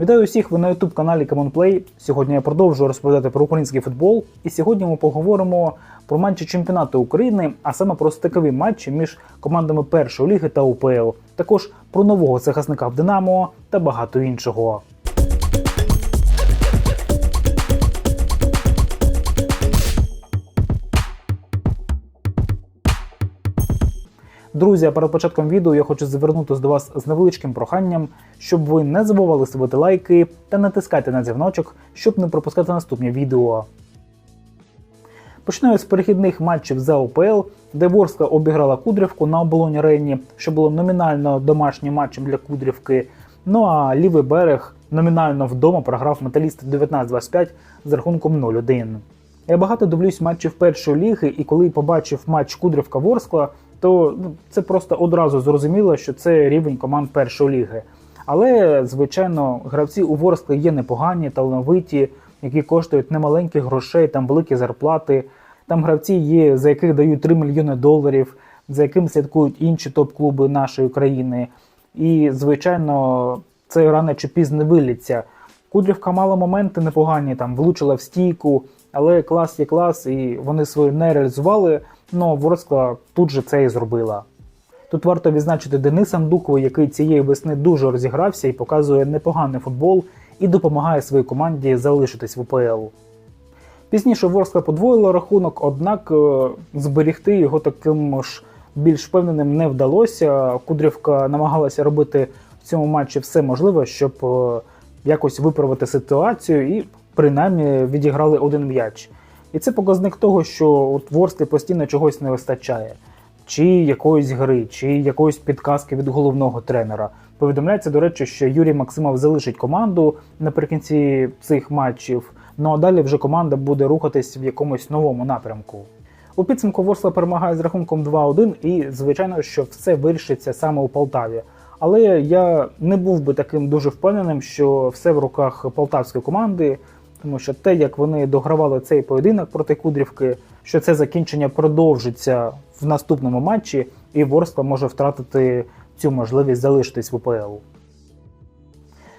Вітаю усіх! Ви на youtube каналі Common Сьогодні я продовжую розповідати про український футбол, і сьогодні ми поговоримо про матчі чемпіонату України, а саме про стикові матчі між командами першої ліги та УПЛ, також про нового захисника в Динамо та багато іншого. Друзі, перед початком відео я хочу звернутися до вас з невеличким проханням, щоб ви не забували ставити лайки та натискати на дзвіночок, щоб не пропускати наступні відео. Починаю з перехідних матчів за ОПЛ, де Ворскла обіграла Кудрівку на оболоні Рейні, що було номінально домашнім матчем для Кудрівки. Ну а лівий берег номінально вдома програв металіст 19-25 з рахунком 0-1. Я багато дивлюсь матчів першої ліги, і коли побачив матч Кудрівка Ворскла, то ну, це просто одразу зрозуміло, що це рівень команд першої ліги. Але, звичайно, гравці у Ворскли є непогані, талановиті, які коштують немаленьких грошей, там великі зарплати. Там гравці є, за яких дають 3 мільйони доларів, за яким слідкують інші топ-клуби нашої країни. І, звичайно, це рано чи пізно виліться. Кудрівка мала моменти непогані, там влучила в стійку, але клас є клас, і вони свої не реалізували. Ну Ворскла тут же це і зробила. Тут варто відзначити Дениса Мдукова, який цієї весни дуже розігрався і показує непоганий футбол і допомагає своїй команді залишитись в УПЛ. Пізніше Ворскла подвоїла рахунок, однак е, зберігти його таким ж більш впевненим не вдалося. Кудрівка намагалася робити в цьому матчі все можливе, щоб е, якось виправити ситуацію і принаймні відіграли один м'яч. І це показник того, що от Ворсклі постійно чогось не вистачає, чи якоїсь гри, чи якоїсь підказки від головного тренера. Повідомляється, до речі, що Юрій Максимов залишить команду наприкінці цих матчів. Ну а далі вже команда буде рухатись в якомусь новому напрямку. У підсумку Ворсла перемагає з рахунком 2-1, і звичайно, що все вирішиться саме у Полтаві. Але я не був би таким дуже впевненим, що все в руках полтавської команди, тому що те, як вони догравали цей поєдинок проти Кудрівки, що це закінчення продовжиться в наступному матчі, і Ворскла може втратити цю можливість залишитись в УПЛ.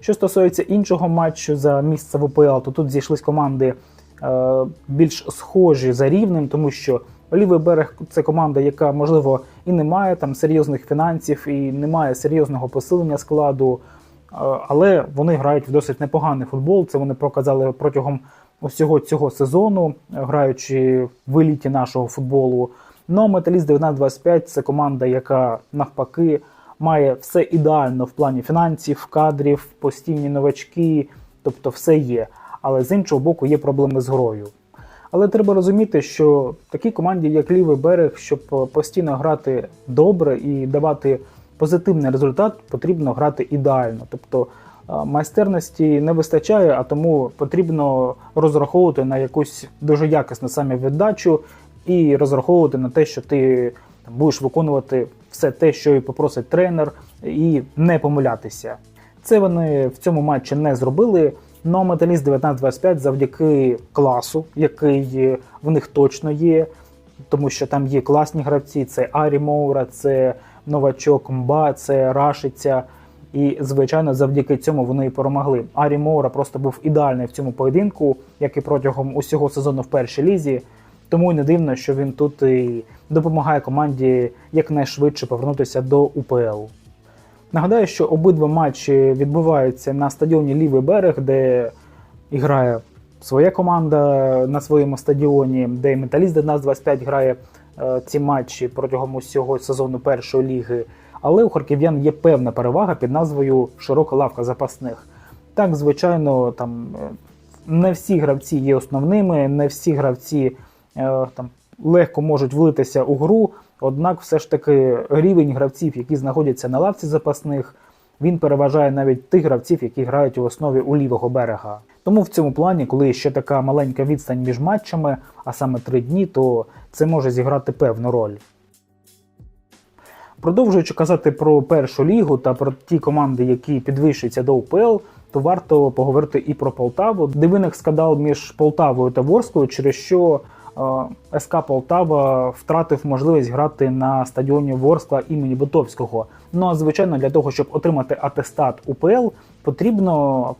Що стосується іншого матчу за місце в УПЛ, то тут зійшлись команди е, більш схожі за рівнем, тому що лівий берег це команда, яка, можливо, і не має там серйозних фінансів, і не має серйозного посилення складу, але вони грають в досить непоганий футбол. Це вони показали протягом усього цього сезону, граючи в еліті нашого футболу. Ну, Металіст 19-25 це команда, яка навпаки має все ідеально в плані фінансів, кадрів, постійні новачки, тобто все є. Але з іншого боку є проблеми з грою. Але треба розуміти, що такій команді, як лівий берег, щоб постійно грати добре і давати позитивний результат, потрібно грати ідеально. Тобто майстерності не вистачає, а тому потрібно розраховувати на якусь дуже якісну самі віддачу і розраховувати на те, що ти будеш виконувати все те, що і попросить тренер, і не помилятися. Це вони в цьому матчі не зробили. Но металіст 19-25 завдяки класу, який в них точно є, тому що там є класні гравці: це Арі Моура, це новачок Мба, це Рашиця. І, звичайно, завдяки цьому вони і перемогли. Арі Моура просто був ідеальний в цьому поєдинку, як і протягом усього сезону в першій лізі. Тому й не дивно, що він тут і допомагає команді якнайшвидше повернутися до УПЛ. Нагадаю, що обидва матчі відбуваються на стадіоні Лівий берег, де грає своя команда на своєму стадіоні, де Металіст 19-25 грає ці матчі протягом усього сезону першої ліги. Але у харків'ян є певна перевага під назвою Широка лавка запасних. Так, звичайно, там е, не всі гравці є основними, не всі гравці е, там легко можуть влитися у гру. Однак, все ж таки, рівень гравців, які знаходяться на лавці запасних, він переважає навіть тих гравців, які грають у основі у лівого берега. Тому в цьому плані, коли ще така маленька відстань між матчами, а саме три дні, то це може зіграти певну роль. Продовжуючи казати про першу лігу та про ті команди, які підвищуються до УПЛ, то варто поговорити і про Полтаву. де виник скандал між Полтавою та Ворською, через що е, СК Полтава втратив можливість грати на стадіоні Ворскла імені Бутовського. Ну а звичайно, для того, щоб отримати атестат УПЛ, потрібно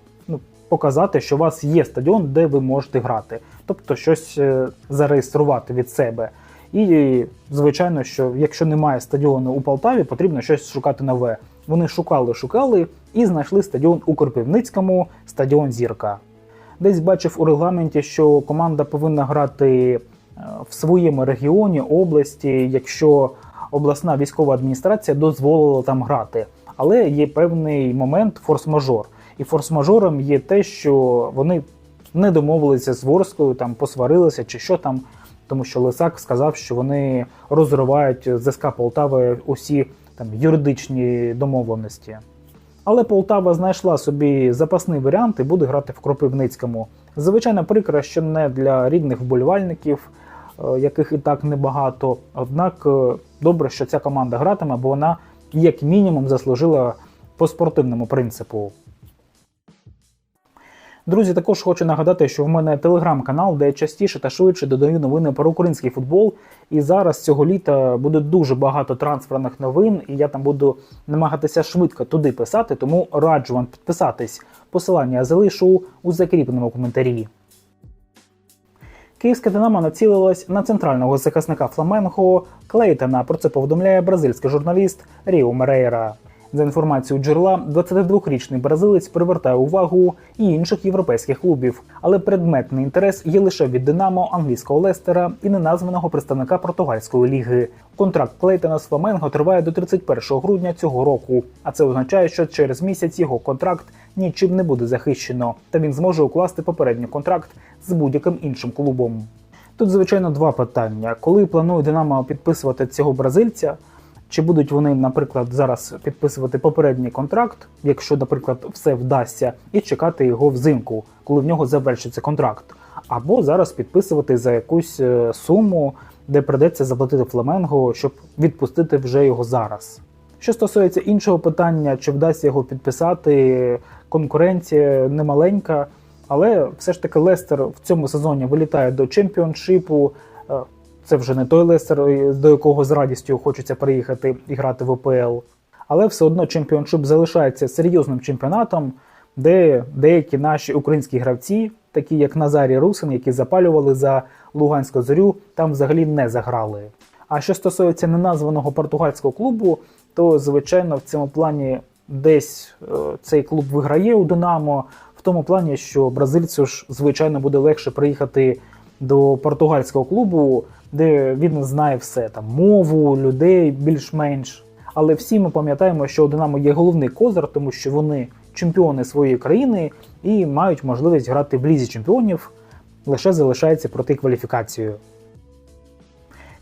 показати, що у вас є стадіон, де ви можете грати, тобто щось е, зареєструвати від себе. І, звичайно, що якщо немає стадіону у Полтаві, потрібно щось шукати нове. Вони шукали, шукали і знайшли стадіон у Кропивницькому, стадіон Зірка. Десь бачив у регламенті, що команда повинна грати е, в своєму регіоні, області, якщо обласна військова адміністрація дозволила там грати. Але є певний момент форс-мажор. І форс-мажором є те, що вони не домовилися з Ворською, там посварилися чи що там, тому що Лисак сказав, що вони розривають з СК Полтави усі там юридичні домовленості. Але Полтава знайшла собі запасний варіант і буде грати в Кропивницькому. Звичайно, прикро, що не для рідних вболівальників, е, яких і так небагато. Однак е, добре, що ця команда гратиме, бо вона як мінімум заслужила по спортивному принципу. Друзі, також хочу нагадати, що в мене телеграм-канал, де я частіше та швидше додаю новини про український футбол. І зараз цього літа буде дуже багато трансферних новин, і я там буду намагатися швидко туди писати, тому раджу вам підписатись. Посилання я залишу у закріпленому коментарі. Київська Динамо націлилась на центрального захисника Фламенго Клейтона. Про це повідомляє бразильський журналіст Ріо Мерейра. За інформацією джерела, 22-річний бразилець привертає увагу і інших європейських клубів, але предметний інтерес є лише від Динамо, англійського Лестера і неназваного представника португальської ліги. Контракт Клейтона з Фламенго триває до 31 грудня цього року, а це означає, що через місяць його контракт нічим не буде захищено, та він зможе укласти попередній контракт з будь-яким іншим клубом. Тут, звичайно, два питання: коли планує Динамо підписувати цього бразильця? Чи будуть вони, наприклад, зараз підписувати попередній контракт, якщо, наприклад, все вдасться, і чекати його взимку, коли в нього завершиться контракт, або зараз підписувати за якусь е, суму, де придеться заплатити Фламенго, щоб відпустити вже його зараз. Що стосується іншого питання, чи вдасться його підписати, конкуренція немаленька, але все ж таки Лестер в цьому сезоні вилітає до чемпіоншипу. Це вже не той Лестер, до якого з радістю хочеться приїхати і грати в ОПЛ. Але все одно чемпіоншип залишається серйозним чемпіонатом, де деякі наші українські гравці, такі як Назарій Русин, які запалювали за Луганську зорю, там взагалі не заграли. А що стосується неназваного португальського клубу, то звичайно в цьому плані десь е, цей клуб виграє у Динамо, в тому плані, що бразильцю ж звичайно буде легше приїхати до португальського клубу, де він знає все там мову, людей більш-менш. Але всі ми пам'ятаємо, що у Динамо є головний козир, тому що вони чемпіони своєї країни і мають можливість грати в лізі чемпіонів. Лише залишається пройти кваліфікацію.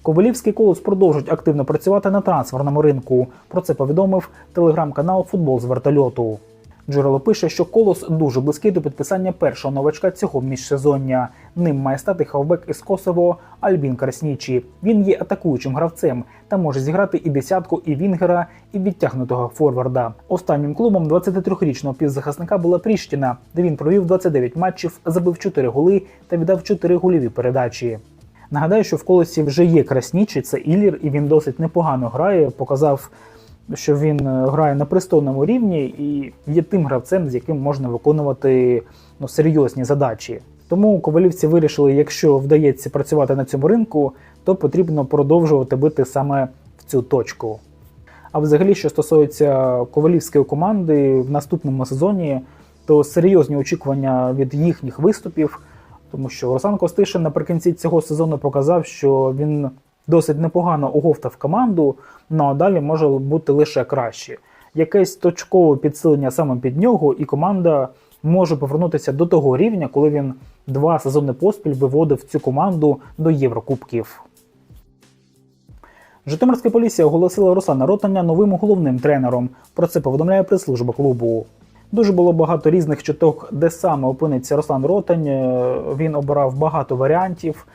Ковалівський колос продовжують активно працювати на трансферному ринку. Про це повідомив телеграм-канал Футбол з вертольоту. Джерело пише, що колос дуже близький до підписання першого новачка цього міжсезоння. Ним має стати хавбек із Косово Альбін Краснічі. Він є атакуючим гравцем та може зіграти і десятку, і Вінгера, і відтягнутого форварда. Останнім клубом 23-річного півзахисника була Пріштіна, де він провів 29 матчів, забив 4 голи та віддав 4 голіві передачі. Нагадаю, що в колосі вже є краснічий, це Іллір, і він досить непогано грає. Показав що він е, грає на пристойному рівні і є тим гравцем, з яким можна виконувати ну, серйозні задачі. Тому ковалівці вирішили, якщо вдається працювати на цьому ринку, то потрібно продовжувати бити саме в цю точку. А взагалі, що стосується ковалівської команди в наступному сезоні, то серйозні очікування від їхніх виступів, тому що Руслан Костишин наприкінці цього сезону показав, що він досить непогано оговтав команду, ну а далі може бути лише краще. Якесь точкове підсилення саме під нього, і команда може повернутися до того рівня, коли він два сезони поспіль виводив цю команду до Єврокубків. Житомирська поліція оголосила Руслана Ротаня новим головним тренером. Про це повідомляє прес-служба клубу. Дуже було багато різних чуток, де саме опиниться Руслан Ротань. Він обирав багато варіантів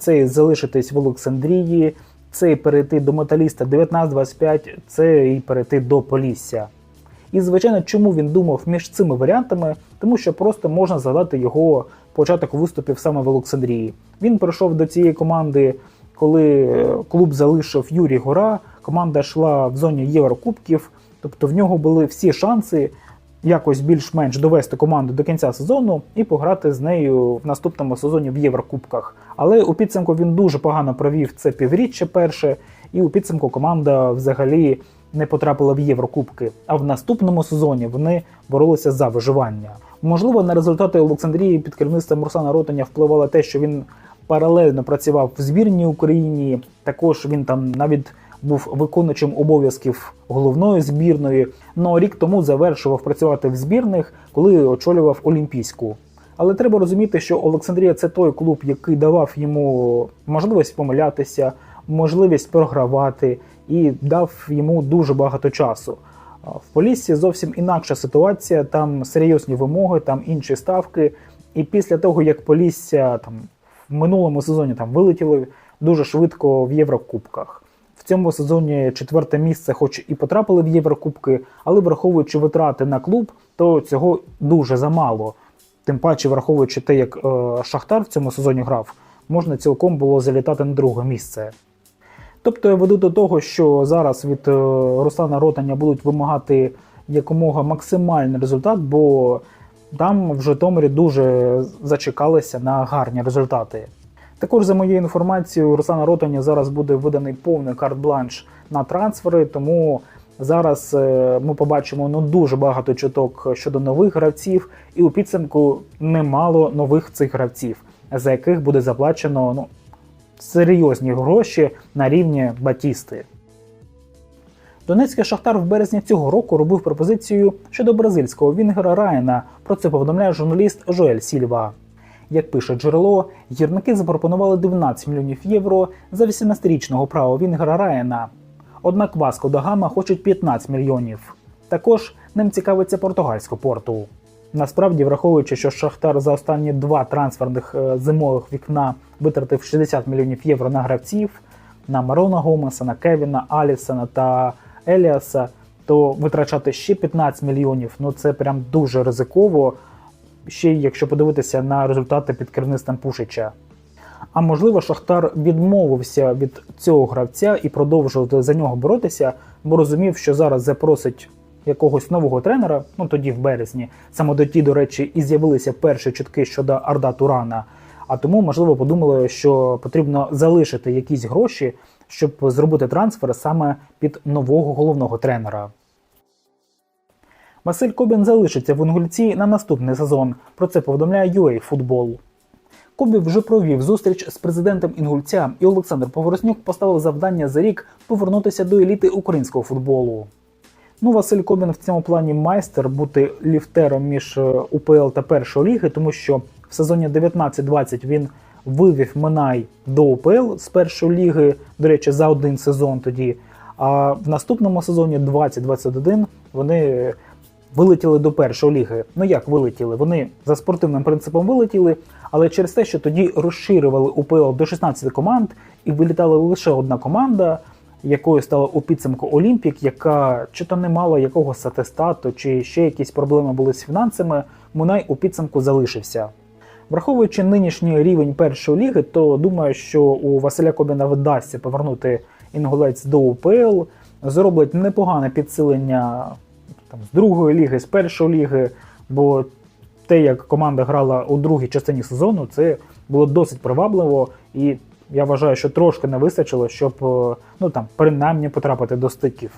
це залишитись в Олександрії, це перейти до металіста 19-25, це і перейти до Полісся. І, звичайно, чому він думав між цими варіантами, тому що просто можна згадати його початок виступів саме в Олександрії. Він прийшов до цієї команди, коли е, клуб залишив Юрій Гора, команда йшла в зоні Єврокубків, тобто в нього були всі шанси якось більш-менш довести команду до кінця сезону і пограти з нею в наступному сезоні в Єврокубках. Але у підсумку він дуже погано провів це півріччя перше, і у підсумку команда взагалі не потрапила в Єврокубки. А в наступному сезоні вони боролися за виживання. Можливо, на результати Олександрії під керівництвом Руслана Ротаня впливало те, що він паралельно працював в збірній Україні. Також він там навіть був виконуючим обов'язків головної збірної. Ну а рік тому завершував працювати в збірних, коли очолював Олімпійську. Але треба розуміти, що Олександрія це той клуб, який давав йому можливість помилятися, можливість програвати і дав йому дуже багато часу. В Поліссі зовсім інакша ситуація, там серйозні вимоги, там інші ставки. І після того, як Полісся там в минулому сезоні там вилетіли дуже швидко в Єврокубках. В цьому сезоні четверте місце, хоч і потрапили в Єврокубки, але враховуючи витрати на клуб, то цього дуже замало. Тим паче, враховуючи те, як е, Шахтар в цьому сезоні грав, можна цілком було залітати на друге місце. Тобто я веду до того, що зараз від е, Руслана Ротаня будуть вимагати якомога максимальний результат, бо там в Житомирі дуже зачекалися на гарні результати. Також, за моєю інформацією, Руслана Ротаня зараз буде виданий повний карт-бланш на трансфери, тому зараз е, ми побачимо ну, дуже багато чуток щодо нових гравців, і у підсумку немало нових цих гравців, за яких буде заплачено ну, серйозні гроші на рівні Батісти. Донецький Шахтар в березні цього року робив пропозицію щодо бразильського Вінгера Райана. Про це повідомляє журналіст Жоель Сільва. Як пише джерело, гірники запропонували 12 мільйонів євро за 18-річного права Вінгера Райана. Однак Васко да Гама хочуть 15 мільйонів. Також ним цікавиться португальську порту. Насправді, враховуючи, що Шахтар за останні два трансферних е, зимових вікна витратив 60 мільйонів євро на гравців, на Марона Гомеса, на Кевіна, Алісона та Еліаса, то витрачати ще 15 мільйонів ну це прям дуже ризиково. Ще якщо подивитися на результати під керівництвом Пушича. А можливо, Шахтар відмовився від цього гравця і продовжував за нього боротися, бо розумів, що зараз запросить якогось нового тренера, ну тоді в березні. Саме тоді, до речі, і з'явилися перші чутки щодо Арда Турана. А тому, можливо, подумали, що потрібно залишити якісь гроші, щоб зробити трансфер саме під нового головного тренера. Василь Кобін залишиться в Інгульці на наступний сезон. Про це повідомляє UA Football. Кобів вже провів зустріч з президентом Інгульця, і Олександр Поворознюк поставив завдання за рік повернутися до еліти українського футболу. Ну, Василь Кобін в цьому плані майстер бути ліфтером між е, УПЛ та першої ліги, тому що в сезоні 19-20 він вивів Минай до УПЛ з першої ліги, до речі, за один сезон тоді. А в наступному сезоні 20-21 вони вилетіли до першої ліги. Ну як вилетіли? Вони за спортивним принципом вилетіли, але через те, що тоді розширювали УПЛ до 16 команд і вилітала лише одна команда, якою стала у підсумку Олімпік, яка чи то не мала якогось атестату, чи ще якісь проблеми були з фінансами, Мунай у підсумку залишився. Враховуючи нинішній рівень першої ліги, то думаю, що у Василя Кобіна вдасться повернути інгулець до УПЛ, зроблять непогане підсилення там, з другої ліги, з першої ліги, бо те, як команда грала у другій частині сезону, це було досить привабливо, і я вважаю, що трошки не вистачило, щоб е, ну там принаймні потрапити до стиків.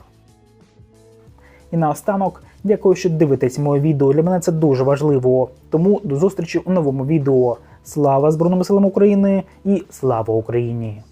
І наостанок, дякую, що дивитесь моє відео. Для мене це дуже важливо. Тому до зустрічі у новому відео. Слава Збройним силам України і слава Україні!